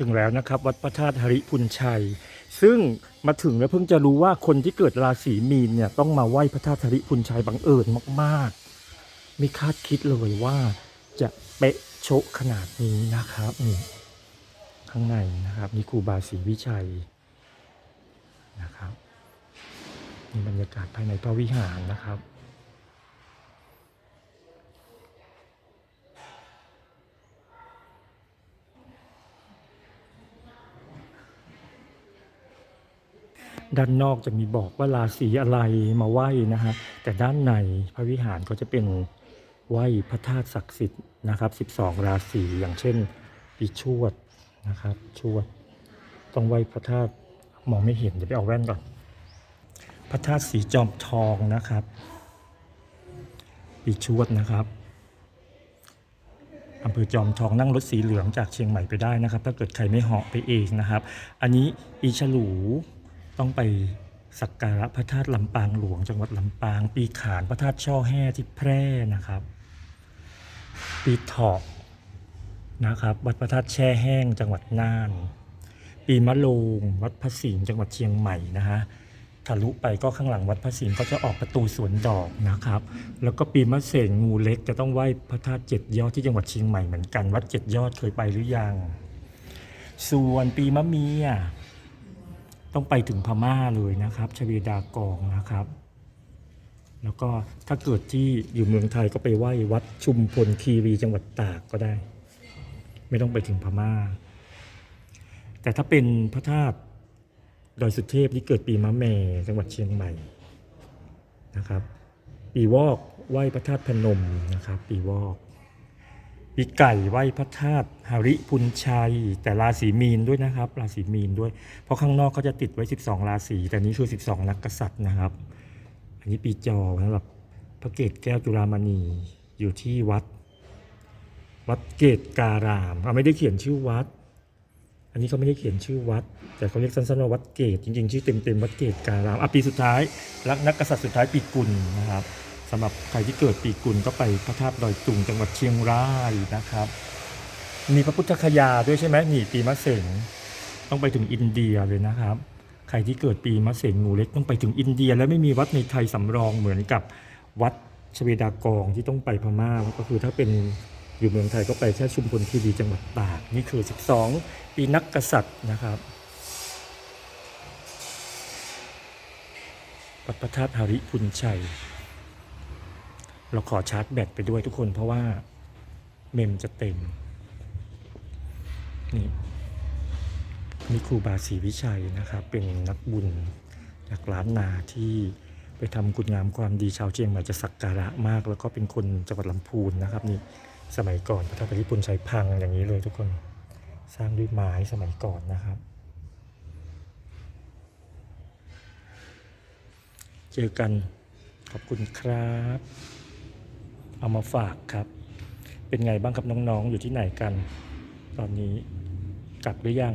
ถึงแล้วนะครับ วัดพระธาตุหริพุนชัย ซึ่งมาถึงแล้วเพิ่งจะรู้ว่าคนที่เกิดราศีมีนเนี่ยต้องมาไหว้พระธาตุหริพุนชัยบังเอิญมากๆ ไม่คาดคิดเลยว่าจะเป๊ะโชะขนาดนี้นะครับนี่ข้างในนะครับมีครูบาศรีวิชัยนะครับนี่บรรยากาศภายในพระวิหารนะครับ ด้านนอกจะมีบอกว่าราศีอะไรมาไหว้นะฮะแต่ด้านในพระวิหารก็จะเป็นไหว้พระธาตุศักดิ์สิทธิ์นะครับ 12 ราศีอย่างเช่นปีชวดนะครับ ชวด ต้องไหว้พระธาตุมองไม่เห็นเดี๋ยวไปเอาแว่นก่อนพระธาตุสีจอมทองนะครับ ปีชวดนะครับอำเภอจอมทองนั่งรถสีเหลืองจากเชียงใหม่ไปได้นะครับ ถ้าเกิดใครไม่เหาะไปเองนะครับ อันนี้อีฉลู ต้องไปสักการะพระธาตุลำปางหลวง จังหวัดลำปาง ปีขานพระธาตุช่อแห่ที่แพร่นะครับ ปีเถาะนะครับ วัดพระธาตุแช่แห้ง จังหวัดน่าน ปีมะโรงวัดพระสิงห์จังหวัดเชียงใหม่นะฮะทะลุไปก็ข้างหลังวัดพระสิงห์ก็จะออกประตูสวนดอกนะครับ แล้วก็ปีมะเสงงูเล็กจะต้องไหว้พระธาตุเจ็ดยอดที่จังหวัดเชียงใหม่เหมือนกันวัดเจ็ดยอดเคยไปหรือยัง ส่วนปีมะเมีย ต้องไปถึงพม่าเลยนะครับ ชเวดากองนะครับ แล้วก็ถ้าเกิดที่อยู่เมืองไทยก็ไปไหว้วัดชุมพลคีรีจังหวัดตากก็ได้ ไม่ต้องไปถึงพม่า แต่ถ้าเป็นพระธาตุดอยสุเทพที่เกิดปีมะแม่จังหวัดเชียงใหม่นะครับ ปีวอกไหว้พระธาตุพนมนะครับ ปีวอก ปีไก่ไหวพระธาตุหริพุนชัย แต่ราศีมีนด้วยนะครับ ราศีมีนด้วย เพราะข้างนอกเขาจะติดไว้ 12 ราศีแต่นี้คือ 12 นักกษัตริย์นะครับ อันนี้ปีจอสำหรับพระเกศแก้วจุฬามณีอยู่ที่วัด วัดเกตการามเขาไม่ได้เขียนชื่อวัด อันนี้เขาไม่ได้เขียนชื่อวัด แต่เขาเรียกสั้นๆว่าวัดเกตจริงๆ ชื่อเต็มๆวัดเกตการามอะปีสุดท้ายรักนักกษัตริย์สุดท้ายปีกุลนะครับ สำหรับใครที่เกิดปีกุลก็ไปพระธาตุดอยตุงจังหวัดเชียงรายนะครับ มีพระพุทธคยาด้วยใช่ไหมนี่ปีมะเสงต้องไปถึงอินเดียเลยนะครับ ใครที่เกิดปีมะเสงงูเล็กต้องไปถึงอินเดีย และไม่มีวัดในไทยสำรองเหมือนกับวัดชเวดากองที่ต้องไปพม่าก็คือถ้าเป็นอยู่เมืองไทยก็ไปแค่ชุมพลคีรีจังหวัดตากนี่คือ 12 ปีนักกษัตริย์นะครับวัดพระธาตุหริพุนชัย เราขอชาร์จแบตไปด้วยทุกคนเพราะว่าเมมจะเต็ม นี่นี่ครูบาศรีวิชัยนะครับเป็นนักบุญจากล้านนาที่ไปทำคุณงามความดีชาวเชียงใหม่จะสักการะมาก แล้วก็เป็นคนจังหวัดลำพูนนะครับนี่สมัยก่อนพระธาตุริพุนชัยพังอย่างนี้เลยทุกคนสร้างด้วยไม้สมัยก่อนนะครับ เจอกันขอบคุณครับ เอามาฝากครับ เป็นไงบ้างครับน้องๆ อยู่ที่ไหนกัน ตอนนี้กลับหรือยัง